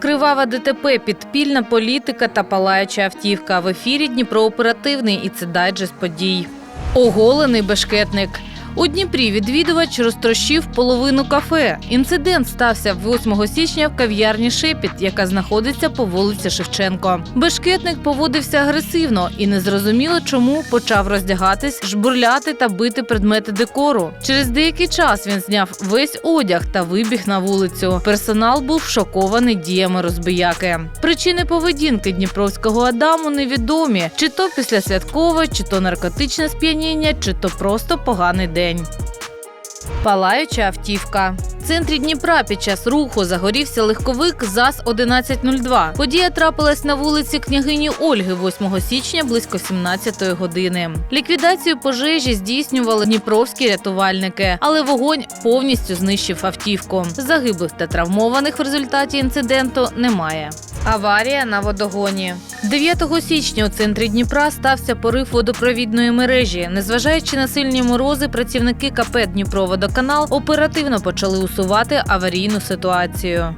Кривава ДТП, підпільна політика та палаюча автівка. В ефірі Дніпро оперативний і це дайджест подій. Оголений бешкетник. У Дніпрі відвідувач розтрощив половину кафе. Інцидент стався 8 січня в кав'ярні Шепіт, яка знаходиться по вулиці Шевченко. Бешкетник поводився агресивно і незрозуміло чому почав роздягатись, жбурляти та бити предмети декору. Через деякий час він зняв весь одяг та вибіг на вулицю. Персонал був шокований діями розбияки. Причини поведінки дніпровського Адаму невідомі: чи то післясвяткове, чи то наркотичне сп'яніння, чи то просто поганий день. Палаюча автівка. В центрі Дніпра під час руху загорівся легковик ЗАЗ-1102. Подія трапилась на вулиці княгині Ольги 8 січня близько 17 години. Ліквідацію пожежі здійснювали дніпровські рятувальники, але вогонь повністю знищив автівку. Загиблих та травмованих в результаті інциденту немає. Аварія на водогоні. 9 січня у центрі Дніпра стався порив водопровідної мережі. Незважаючи на сильні морози, працівники КП Дніпроводоканал оперативно почали усувати аварійну ситуацію.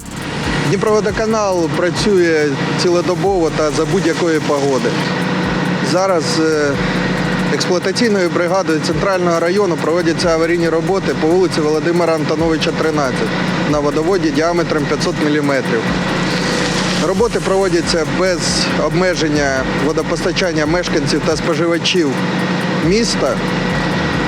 Дніпроводоканал працює цілодобово та за будь-якої погоди. Зараз е, експлуатаційною бригадою центрального району проводяться аварійні роботи по вулиці Володимира Антоновича, 13 на водоводі діаметром 500 мм. Роботи проводяться без обмеження водопостачання мешканців та споживачів міста.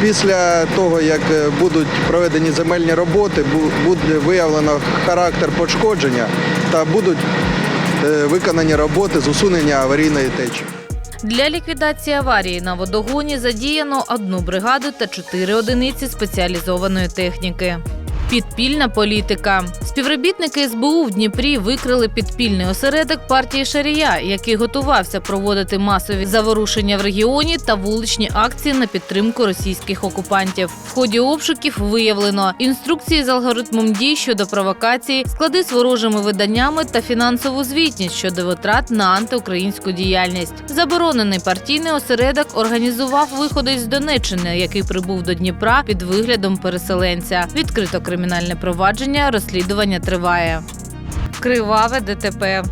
Після того, як е, будуть проведені земельні роботи, буде виявлено характер пошкодження та будуть е, виконані роботи з усунення аварійної течі. Для ліквідації аварії на водогоні задіяно одну бригаду та чотири одиниці спеціалізованої техніки. Підпільна політика. Співробітники СБУ в Дніпрі викрили підпільний осередок партії Шарія, який готувався проводити масові заворушення в регіоні та вуличні акції на підтримку російських окупантів. В ході обшуків виявлено інструкції з алгоритмом дій щодо провокації, склади з ворожими виданнями та фінансову звітність щодо витрат на антиукраїнську діяльність. Заборонений партійний осередок організував виходить з Донеччини, який прибув до Дніпра під виглядом переселенця. Відкрито кримінальне провадження, розслідування триває. Криваве ДТП.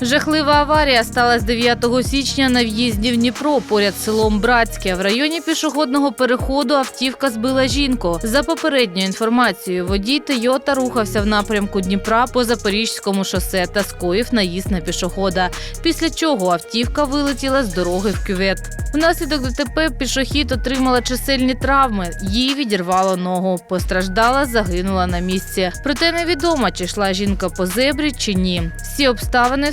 Жахлива аварія сталася 9 січня на в'їзді в Дніпро поряд селом Братське. В районі пішохідного переходу автівка збила жінку. За попередньою інформацією, водій Тойота рухався в напрямку Дніпра по Запорізькому шосе та скоїв наїзд на пішохода. Після чого автівка вилетіла з дороги в кювет. Внаслідок ДТП пішохід отримала чисельні травми. Їй відірвало ногу. Постраждала, загинула на місці. Проте невідомо, чи йшла жінка по зебрі чи ні. Всі обставини